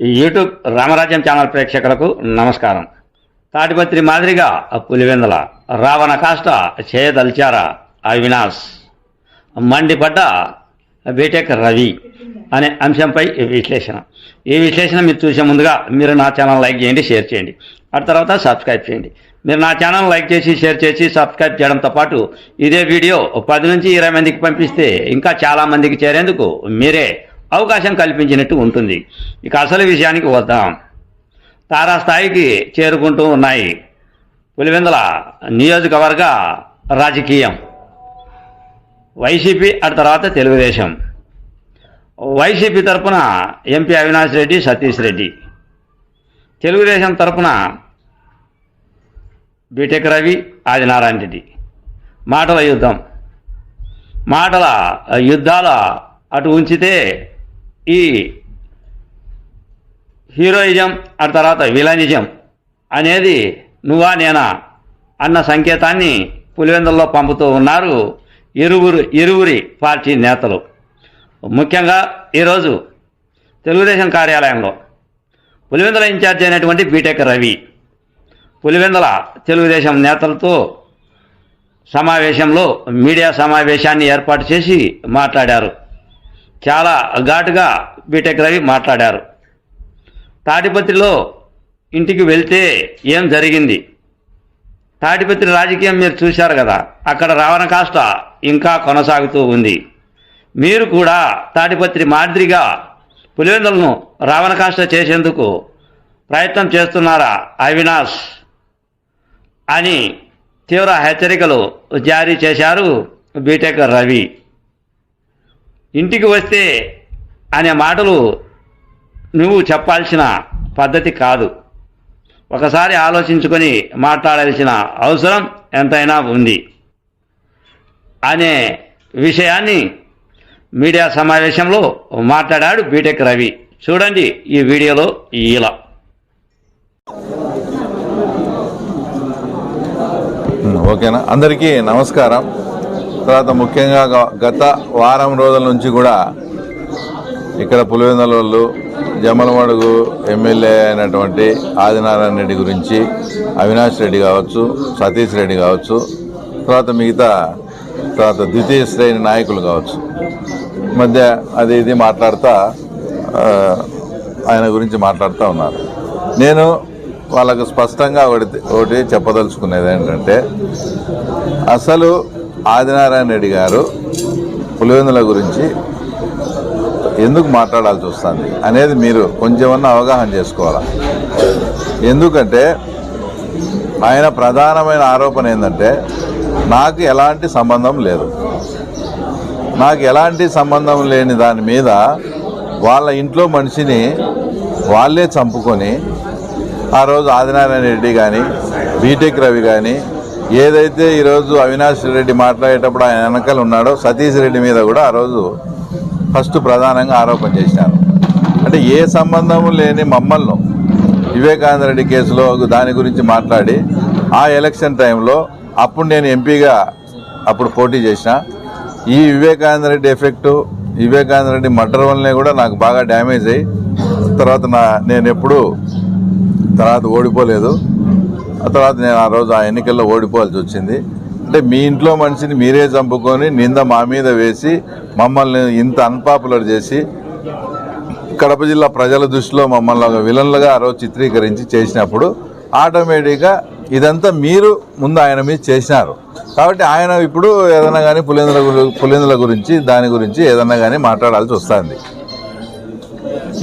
YouTube రామరాజ్యం channel ప్రేక్షకులకు నమస్కారం. తాటిపత్రి మాదిరిగా పులివెందల రావణ కాష్ట చేయదల్చారా అవినాష్ మండిపడ్డ బీటెక్ రవి అనే అంశంపై ఈ విశ్లేషణ. ఈ విశ్లేషణ మీరు చూసే ముందుగా మీరు నా ఛానల్ లైక్ చేయండి షేర్ చేయండి. ఆ తర్వాత సబ్స్క్రైబ్ చేయండి. మీరు నా ఛానల్ లైక్ చేసి షేర్ చేసి సబ్స్క్రైబ్ చేయడంతో పాటు ఇదే వీడియో పది నుంచి ఇరవై మందికి పంపిస్తే ఇంకా చాలా మందికి చేరేందుకు మీరే అవకాశం కల్పించినట్టు ఉంటుంది. ఇక అసలు విషయానికి వద్దాం. తారాస్థాయికి చేరుకుంటూ ఉన్నాయి. పులివెందుల నియోజకవర్గ రాజకీయం. వైసీపీ ఆ తర్వాత తెలుగుదేశం. వైసీపీ తరపున ఎంపీ అవినాష్ రెడ్డి సతీష్ రెడ్డి. తెలుగుదేశం తరపున బీటెక్ రవి ఆదినారాయణ రెడ్డి. మాటల యుద్ధం. మాటల యుద్ధాల అటు ఉంచితే ఈ హీరోయిజం ఆ తర్వాత విలనిజం అనేది నువ్వా నేనా అన్న సంకేతాన్ని పులివెందుల్లో పంపుతూ ఉన్నారు ఇరువురు ఇరువురి పార్టీ నేతలు. ముఖ్యంగా ఈరోజు తెలుగుదేశం కార్యాలయంలో పులివెందుల ఇన్ఛార్జ్ అయినటువంటి బీటెక్ రవి పులివెందుల తెలుగుదేశం నేతలతో సమావేశంలో మీడియా సమావేశాన్ని ఏర్పాటు చేసి మాట్లాడారు. చాలా ఘాటుగా బీటెక్ రవి మాట్లాడారు. తాడిపత్రిలో ఇంటికి వెళ్తే ఏం జరిగింది? తాడిపత్రి రాజకీయం మీరు చూశారు కదా అక్కడ రావణ కాష్ట ఇంకా కొనసాగుతూ ఉంది. మీరు కూడా తాడిపత్రి మాదిరిగా పులివెందులను రావణ కాష్ట చేసేందుకు ప్రయత్నం చేస్తున్నారా అవినాష్? అని తీవ్ర హెచ్చరికలు జారీ చేశారు బీటెక్ రవి. ఇంటికి వస్తే అనే మాటలు నువ్వు చెప్పాల్సిన పద్ధతి కాదు. ఒకసారి ఆలోచించుకొని మాట్లాడాల్సిన అవసరం ఎంతైనా ఉంది అనే విషయాన్ని మీడియా సమావేశంలో మాట్లాడాడు బీటెక్ రవి. చూడండి ఈ వీడియోలో ఇలా. ఓకేనా? అందరికీ నమస్కారం. తర్వాత ముఖ్యంగా గత వారం రోజుల నుంచి కూడా ఇక్కడ పులివెందులలో జమ్మలమడుగు ఎమ్మెల్యే అయినటువంటి ఆదినారాయణ రెడ్డి గురించి అవినాష్ రెడ్డి కావచ్చు సతీష్ రెడ్డి కావచ్చు తర్వాత మిగతా తర్వాత ద్వితీయ శ్రేణి నాయకులు కావచ్చు. మధ్య అది ఇది మాట్లాడుతూ ఆయన గురించి మాట్లాడుతూ ఉన్నారు. నేను వాళ్ళకు స్పష్టంగా ఒకటి ఒకటి చెప్పదలుచుకునేది ఏంటంటే అసలు ఆదినారాయణ రెడ్డి గారు పులివెందుల గురించి ఎందుకు మాట్లాడాల్సి వస్తుంది అనేది మీరు కొంచెమన్నా అవగాహన చేసుకోవాలి? ఎందుకంటే ఆయన ప్రధానమైన ఆరోపణ ఏంటంటే నాకు ఎలాంటి సంబంధం లేదు. నాకు ఎలాంటి సంబంధం లేని దాని మీద వాళ్ళ ఇంట్లో మనిషిని వాళ్ళే చంపుకొని ఆ రోజు ఆదినారాయణ రెడ్డి కానీ బీటెక్ రవి కానీ ఏదైతే ఈరోజు అవినాష్ రెడ్డి మాట్లాడేటప్పుడు ఆయన వెనకాల ఉన్నాడో సతీష్ రెడ్డి మీద కూడా ఆ రోజు ఫస్ట్ ప్రధానంగా ఆరోపణ చేశారు. అంటే ఏ సంబంధం లేని మమ్మల్ని వివేకానంద రెడ్డి కేసులో దాని గురించి మాట్లాడి ఆ ఎలక్షన్ టైంలో అప్పుడు నేను ఎంపీగా అప్పుడు పోటీ చేసిన. ఈ వివేకానంద రెడ్డి ఎఫెక్టు వివేకానంద రెడ్డి మర్డర్ వల్లనే కూడా నాకు బాగా డ్యామేజ్ అయ్యి తర్వాత నా నేను ఎప్పుడు తర్వాత ఓడిపోలేదు. ఆ తర్వాత నేను ఆ రోజు ఆ ఎన్నికల్లో ఓడిపోవాల్సి వచ్చింది. అంటే మీ ఇంట్లో మనిషిని మీరే చంపుకొని నింద మా మీద వేసి మమ్మల్ని ఇంత అన్పాపులర్ చేసి కడప జిల్లా ప్రజల దృష్టిలో మమ్మల్ని ఒక విలన్లుగా ఆ రోజు చిత్రీకరించి చేసినప్పుడు ఆటోమేటిక్గా ఇదంతా మీరు ముందు ఆయన మీద చేసినారు. కాబట్టి ఆయన ఇప్పుడు ఏదైనా కానీ పులిందుల గురి- పులిందుల గురించి దాని గురించి ఏదైనా కానీ మాట్లాడాల్సి వస్తుంది.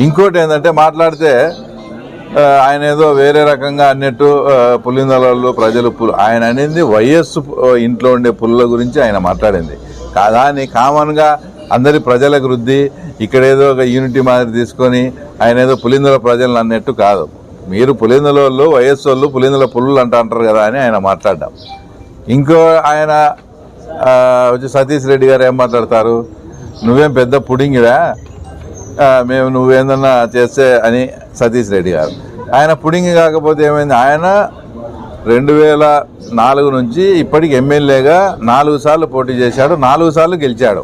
ఇంకోటి ఏంటంటే మాట్లాడితే ఆయన ఏదో వేరే రకంగా అన్నట్టు ఆ, పులిందలలో ప్రజలు ఆయన అనేది వైఎస్ ఇంట్లో ఉండే పుల్ల గురించి ఆయన మాట్లాడింది. కాదా అని కామన్గా అందరి ప్రజలకు వృద్ధి ఇక్కడ ఏదో ఒక యూనిటీ మాదిరి తీసుకొని ఆయన ఏదో పులిందల ప్రజలను అన్నట్టు కాదు. మీరు పులిందల వాళ్ళు వైఎస్ వాళ్ళు పులిందల పుల్లు అంట అంటారు కదా అని ఆయన మాట్లాడ్డాం. ఇంకో ఆయన వచ్చి సతీష్ రెడ్డి గారు ఏం మాట్లాడతారు? నువ్వేం పెద్ద పుడింగిడా? మేము నువ్వేందన్నా చేస్తే అని సతీష్ రెడ్డి గారు. ఆయన పుడింగి కాకపోతే ఏమైంది? ఆయన రెండు వేల నాలుగు నుంచి ఇప్పటికి ఎమ్మెల్యేగా నాలుగు సార్లు పోటీ చేశాడు నాలుగు సార్లు గెలిచాడు.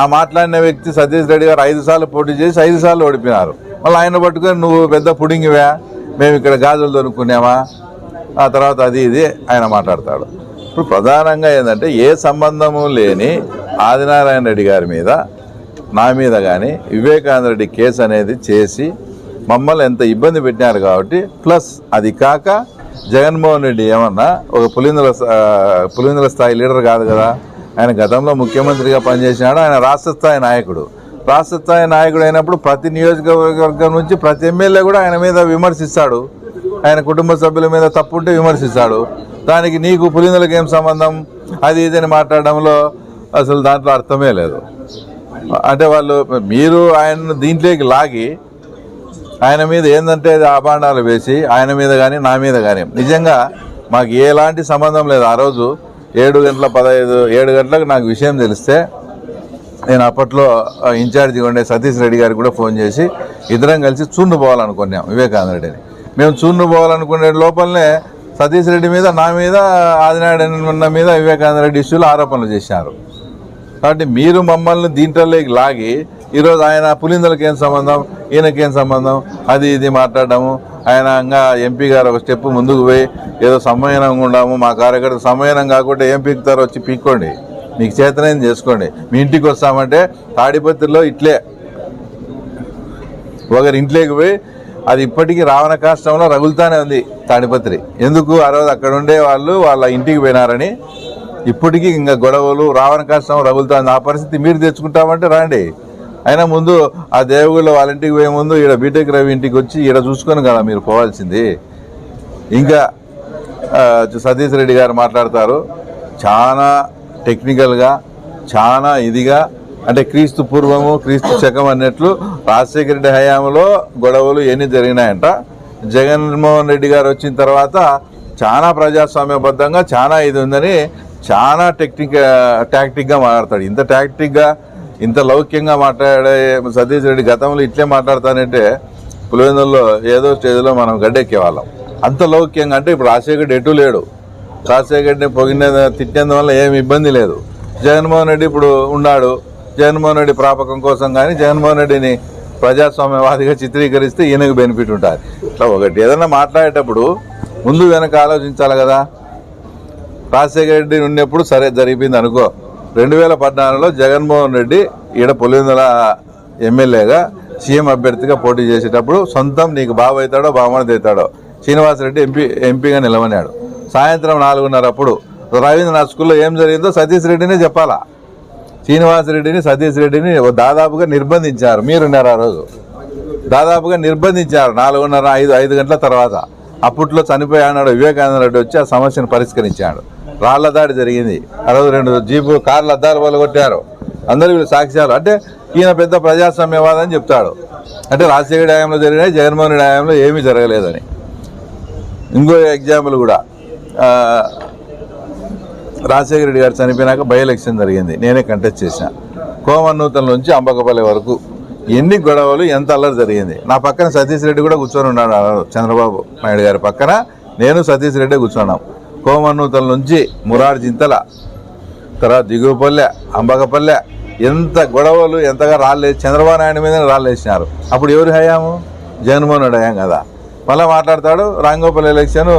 ఆ మాట్లాడిన వ్యక్తి సతీష్ రెడ్డి గారు ఐదు సార్లు పోటీ చేసి ఐదు సార్లు ఓడిపోయినారు. మళ్ళీ ఆయన పట్టుకొని నువ్వు పెద్ద పుడింగివా మేము ఇక్కడ గాజులు దొరుకునేవా? ఆ తర్వాత అది ఇది ఆయన మాట్లాడతాడు. ఇప్పుడు ప్రధానంగా ఏంటంటే ఏ సంబంధము లేని ఆదినారాయణ రెడ్డి గారి మీద నా మీద కానీ వివేకానంద రెడ్డి కేసు అనేది చేసి మమ్మల్ని ఎంత ఇబ్బంది పెట్టినారు కాబట్టి ప్లస్ అది కాక జగన్మోహన్ రెడ్డి ఏమన్నా ఒక పులిందుల పులిందుల స్థాయి లీడర్ కాదు కదా. ఆయన గతంలో ముఖ్యమంత్రిగా పనిచేసినాడు. ఆయన రాష్ట్ర స్థాయి నాయకుడు. రాష్ట్ర స్థాయి నాయకుడు అయినప్పుడు ప్రతి నియోజకవర్గం నుంచి ప్రతి ఎమ్మెల్యే కూడా ఆయన మీద విమర్శిస్తాడు. ఆయన కుటుంబ సభ్యుల మీద తప్పుంటే విమర్శిస్తాడు. దానికి నీకు పులిందులకు ఏం సంబంధం? అది ఇదని మాట్లాడడంలో అసలు దాంట్లో అర్థమే లేదు. అంటే వాళ్ళు మీరు ఆయనను దీంట్లోకి లాగి ఆయన మీద ఏంటంటే అది వేసి ఆయన మీద కానీ నా మీద కానీ నిజంగా మాకు ఎలాంటి సంబంధం లేదు. ఆ రోజు ఏడు గంటల పదహైదు ఏడు గంటలకు నాకు విషయం తెలిస్తే నేను అప్పట్లో ఇన్ఛార్జిగా ఉండే సతీష్ రెడ్డి గారికి కూడా ఫోన్ చేసి ఇద్దరం కలిసి చూన్ను పోవాలనుకున్నాం వివేకానంద రెడ్డిని మేము చూన్ను పోవాలనుకునే లోపలనే సతీష్ రెడ్డి మీద నా మీద ఆదినారాయణ మీద వివేకానంద రెడ్డి ఇష్యూలు ఆరోపణలు చేశారు. కాబట్టి మీరు మమ్మల్ని దీంట్లోకి లాగి ఈరోజు ఆయన పులిందలకి ఏం సంబంధం? ఈయనకేం సంబంధం? అది ఇది మాట్లాడడము ఆయన ఇంకా ఎంపీ గారు ఒక స్టెప్ ముందుకు పోయి ఏదో సమ్మేళనంగా ఉండాము. మా కార్యకర్త సమ్మయనం కాకుండా ఏం పీకుతారో వచ్చి పీక్కోండి. మీకు చేతనైంది చేసుకోండి. మీ ఇంటికి వస్తామంటే తాడిపత్రిలో ఇట్లే. ఒకరి ఇంట్లోకి పోయి అది ఇప్పటికీ రావణ కాష్టంలో రగులుతానే ఉంది తాడిపత్రి. ఎందుకు? ఆ రోజు అక్కడ ఉండే వాళ్ళు వాళ్ళ ఇంటికి పోయినారని ఇప్పటికీ ఇంకా గొడవలు రావణ కష్టం రగులుతుంది. ఆ పరిస్థితి మీరు తెచ్చుకుంటామంటే రండి. అయినా ముందు ఆ దేవగుళ్ళ వాళ్ళ ఇంటికి పోయే ముందు ఈడ బీటెక్ రవి ఇంటికి వచ్చి ఈడ చూసుకొని కదా మీరు పోవాల్సింది. ఇంకా సతీష్ రెడ్డి గారు మాట్లాడతారు. చాలా టెక్నికల్గా చాలా ఇదిగా అంటే క్రీస్తు పూర్వము క్రీస్తు శకం అన్నట్లు రాజశేఖర రెడ్డి హయాంలో గొడవలు ఎన్ని జరిగినాయంట. జగన్మోహన్ రెడ్డి గారు వచ్చిన తర్వాత చాలా ప్రజాస్వామ్యబద్ధంగా చాలా ఇది ఉందని చాలా టెక్నిక్ టాక్టిక్గా మాట్లాడతాడు. ఇంత టాక్టిక్గా ఇంత లౌక్యంగా మాట్లాడే సతీష్ రెడ్డి గతంలో ఇట్లే మాట్లాడతానంటే పులివెందుల్లో ఏదో స్టేజ్లో మనం గడ్డెక్కేవాళ్ళం. అంత లౌక్యంగా అంటే ఇప్పుడు రాజశేఖర్ ఎటు లేడు? రాజశేఖర్ పొగిన తిట్టేందువల్ల ఏమి ఇబ్బంది లేదు. జగన్మోహన్ రెడ్డి ఇప్పుడు ఉన్నాడు. జగన్మోహన్ రెడ్డి ప్రాపకం కోసం కానీ జగన్మోహన్ రెడ్డిని ప్రజాస్వామ్యవాదిగా చిత్రీకరిస్తే ఈయనకు బెనిఫిట్ ఉంటుంది. ఇట్లా ఒకటి ఏదైనా మాట్లాడేటప్పుడు ముందు వెనక ఆలోచించాలి కదా. రాజశేఖర రెడ్డి ఉన్నప్పుడు సరే జరిగింది అనుకో. రెండు వేల పద్నాలుగులో జగన్మోహన్ రెడ్డి ఈడ పులివెందుల ఎమ్మెల్యేగా సీఎం అభ్యర్థిగా పోటీ చేసేటప్పుడు సొంతం నీకు బాబు అవుతాడో బావమని అవుతాడో శ్రీనివాసరెడ్డి ఎంపీ ఎంపీగా నిలవనాడు సాయంత్రం నాలుగున్నర అప్పుడు రవీంద్రనాథ్ స్కూల్లో ఏం జరిగిందో సతీష్ రెడ్డినే చెప్పాలా? శ్రీనివాసరెడ్డిని సతీష్ రెడ్డిని దాదాపుగా నిర్బంధించారు. మీరున్నారు ఆ రోజు. దాదాపుగా నిర్బంధించారు నాలుగున్నర ఐదు ఐదు గంటల తర్వాత. అప్పట్లో చనిపోయాడు వివేకానంద రెడ్డి వచ్చి ఆ సమస్యను పరిష్కరించాడు. రాళ్ళ దాడి జరిగింది. ఆ రోజు రెండు జీపు కార్ల అద్దాలు వాళ్ళు అందరూ వీళ్ళు సాక్ష్యాలు. అంటే ఈయన పెద్ద ప్రజాస్వామ్యవాదని చెప్తాడు. అంటే రాజశేఖర హయాంలో జరిగినాయి జగన్మోహన్ రెడ్డి హయాంలో ఏమీ జరగలేదని. ఇంకో ఎగ్జాంపుల్ కూడా. రాజశేఖర రెడ్డి గారు చనిపోయినాక బై ఎలక్షన్ జరిగింది. నేనే కంటెస్ట్ చేసిన. కోమన్నూతల నుంచి అంబకపల్లి వరకు ఎన్ని గొడవలు ఎంత అల్లరి జరిగింది. నా పక్కన సతీష్ రెడ్డి కూడా కూర్చొని ఉన్నాడు చంద్రబాబు నాయుడు గారి పక్కన. నేను సతీష్ రెడ్డి కూర్చున్నాం. కోమన్నూతల నుంచి మురారి చింతల తర్వాత దిగువపల్లె అంబకపల్లె ఎంత గొడవలు ఎంతగా రాళ్ళేసి చంద్రబాబు నాయుడు మీద రాళ్ళేసినారు అప్పుడు ఎవరు హయాము? జగన్మోహన్ రెడ్డి హయాం కదా. మళ్ళీ మాట్లాడతాడు రాంగోపాల్ ఎలక్షన్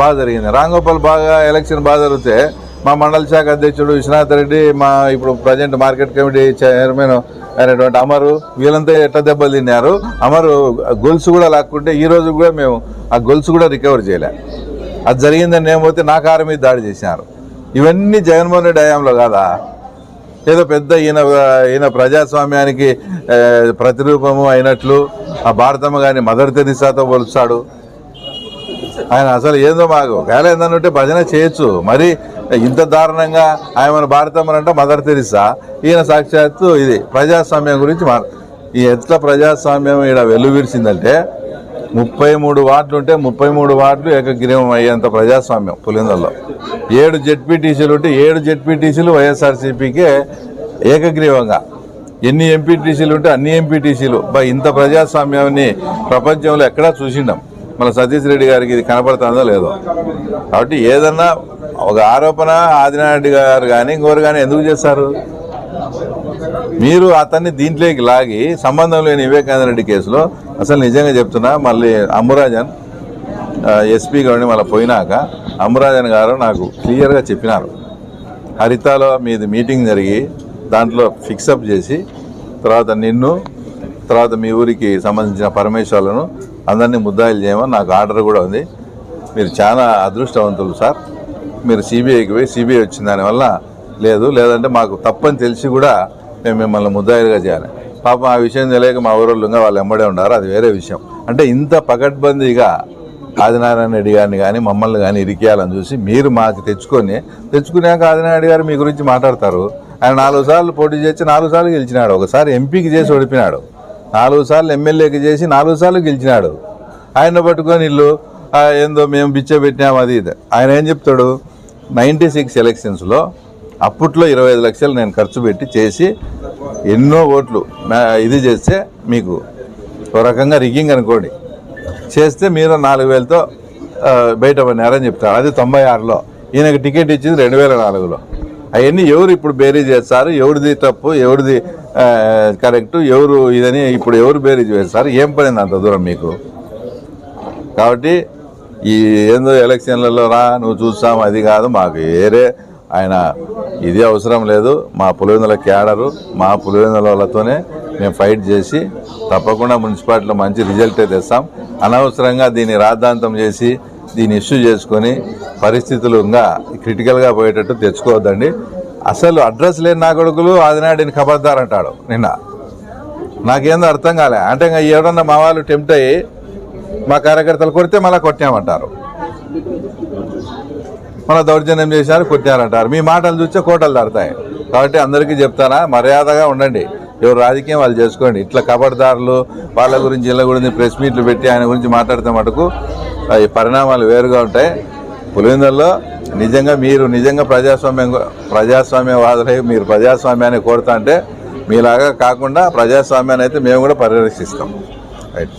బాగా జరిగింది. రాంగోపాల్ బాగా ఎలక్షన్ బాగా జరిగితే మా మండల శాఖ అధ్యక్షుడు విశ్వనాథ్ రెడ్డి మా ఇప్పుడు ప్రజెంట్ మార్కెట్ కమిటీ చైర్మన్ అయినటువంటి అమరు వీళ్ళంతా ఎట్ట దెబ్బలు తిన్నారు? అమరు గొలుసు కూడా లాక్కుంటే ఈ రోజు కూడా మేము ఆ గొలుసు కూడా రికవర్ చేయలే. అది జరిగిందని నేను పోతే నా కారు మీద దాడి చేసినారు. ఇవన్నీ జగన్మోహన్ రెడ్డి హయాంలో కాదా? ఏదో పెద్ద ఈయన ఈయన ప్రజాస్వామ్యానికి ప్రతిరూపము అయినట్లు ఆ భారతమ్మ గారిని మదర్ తెరిసాతో పోలుస్తాడు ఆయన అసలు ఏందో మాకు ఒకవేళ ఏందనుంటే భజన చేయొచ్చు. మరి ఇంత దారుణంగా ఆయన భారతమ్మనంటే మదర్ తెరిసా? ఈయన సాక్షాత్తు ఇది ప్రజాస్వామ్యం గురించి మా ఈ ఎట్లా ప్రజాస్వామ్యం ఇక్కడ వెల్లువిరిసిందంటే ముప్పై మూడు వార్డులు ఉంటే ముప్పై మూడు వార్డులు ఏకగ్రీవం అయ్యేంత ప్రజాస్వామ్యం పులిందల్లో. ఏడు జెడ్పీటీసీలు ఉంటే ఏడు జెడ్పీటీసీలు వైఎస్ఆర్సీపీకే ఏకగ్రీవంగా. ఎన్ని ఎంపీటీసీలు ఉంటే అన్ని ఎంపీటీసీలు. బా ఇంత ప్రజాస్వామ్యాన్ని ప్రపంచంలో ఎక్కడా చూసిండం. మన సతీష్ రెడ్డి గారికి ఇది కనపడుతుందో లేదో. కాబట్టి ఏదన్నా ఒక ఆరోపణ ఆదినారెడ్డి గారు కానీ ఇంకోరు కానీ ఎందుకు చేస్తారు? మీరు అతన్ని దీంట్లోకి లాగి సంబంధం లేని వివేకానంద రెడ్డి కేసులో అసలు నిజంగా చెప్తున్నా మళ్ళీ అమ్మురాజన్ ఎస్పీ గారిని మళ్ళీ పోయినాక అమ్మురాజన్ గారు నాకు క్లియర్గా చెప్పినారు. హరితాలో మీది మీటింగ్ జరిగి దాంట్లో ఫిక్సప్ చేసి తర్వాత నిన్ను తర్వాత మీ ఊరికి సంబంధించిన పరమేశ్వర్లను అందరినీ ముద్దాయిలు చేయమని నాకు ఆర్డర్ కూడా ఉంది. మీరు చాలా అదృష్టవంతులు సార్. మీరు సిబిఐకి పోయి సిబిఐ వచ్చిన దానివల్ల లేదు లేదంటే మాకు తప్పని తెలిసి కూడా మేము మిమ్మల్ని ముద్దాయిలుగా చేయాలి. పాపం ఆ విషయం తెలియక మా ఊరోళ్ళుగా వాళ్ళు ఎంబడే ఉన్నారు అది వేరే విషయం. అంటే ఇంత పకడ్బందీగా ఆదినారాయణ రెడ్డి గారిని కానీ మమ్మల్ని కానీ ఇరికేయాలని చూసి మీరు మాకు తెచ్చుకొని తెచ్చుకున్నాక ఆదినారాయణ గారు మీ గురించి మాట్లాడతారు. ఆయన నాలుగు సార్లు పోటీ చేసి నాలుగు సార్లు గెలిచినాడు. ఒకసారి ఎంపీకి చేసి ఓడిపినాడు. నాలుగు సార్లు ఎమ్మెల్యేకి చేసి నాలుగు సార్లు గెలిచినాడు. ఆయన పట్టుకొని ఇల్లు ఏందో మేము బిచ్చ పెట్టినాం అది ఇది. ఆయన ఏం చెప్తాడు? నైంటీ సిక్స్ ఎలక్షన్స్లో అప్పట్లో ఇరవై ఐదు లక్షలు నేను ఖర్చు పెట్టి చేసి ఎన్నో ఓట్లు ఇది చేస్తే మీకు ఒక రకంగా రిగ్గింగ్ అనుకోండి. చేస్తే మీరు నాలుగు వేలతో ఆ, బయట పడినారని చెప్తారు. అది తొంభై ఆరులో. ఈయనకు టికెట్ ఇచ్చింది రెండు వేల నాలుగులో. అవన్నీ ఎవరు ఇప్పుడు బేరీ చేస్తారు? ఎవరిది తప్పు? ఎవరిది కరెక్ట్? ఎవరు ఇదని ఇప్పుడు ఎవరు బేరీజ్ చేస్తారు? ఏం పడింది అంత దూరం మీకు? కాబట్టి ఈ ఏందో ఎలక్షన్లలో రా నువ్వు చూస్తాం అది కాదు మాకు వేరే ఆయన ఇది అవసరం లేదు. మా పులివెందుల క్యాడరు మా పులివెందుల వాళ్ళతోనే మేము ఫైట్ చేసి తప్పకుండా మున్సిపాలిటీలో మంచి రిజల్టే తెస్తాం. అనవసరంగా దీన్ని రాద్ధాంతం చేసి దీన్ని ఇష్యూ చేసుకొని పరిస్థితులు ఇంకా క్రిటికల్గా పోయేటట్టు తెచ్చుకోవద్దండి. అసలు అడ్రస్ లేని నా కొడుకులు ఆదినాడిని ఖబర్దారంటాడు నిన్న. నాకేందో అర్థం కాలే. అంటే ఇంకా ఎవడన్నా మా వాళ్ళు టెంప్ట్ అయ్యి మా కార్యకర్తలు కొడితే మళ్ళీ కొట్టామంటారు. మన దౌర్జన్యం చేశారు కొట్టారంటారు. మీ మాటలు చూస్తే కోటలు దాడతాయి కాబట్టి అందరికీ చెప్తానా మర్యాదగా ఉండండి. ఎవరు రాజకీయం వాళ్ళు చేసుకోండి. ఇట్లా కబడ్దారులు వాళ్ళ గురించి ఇళ్ళ గురించి ప్రెస్ మీట్లు పెట్టి ఆయన గురించి మాట్లాడితే మటుకు ఈ పరిణామాలు వేరుగా ఉంటాయి. పులివెందుల్లో నిజంగా మీరు నిజంగా ప్రజాస్వామ్యం ప్రజాస్వామ్యవాదులై మీరు ప్రజాస్వామ్యాన్ని కోరుతా అంటే మీలాగా కాకుండా ప్రజాస్వామ్యాన్ని అయితే మేము కూడా పరిరక్షిస్తాం. రైట్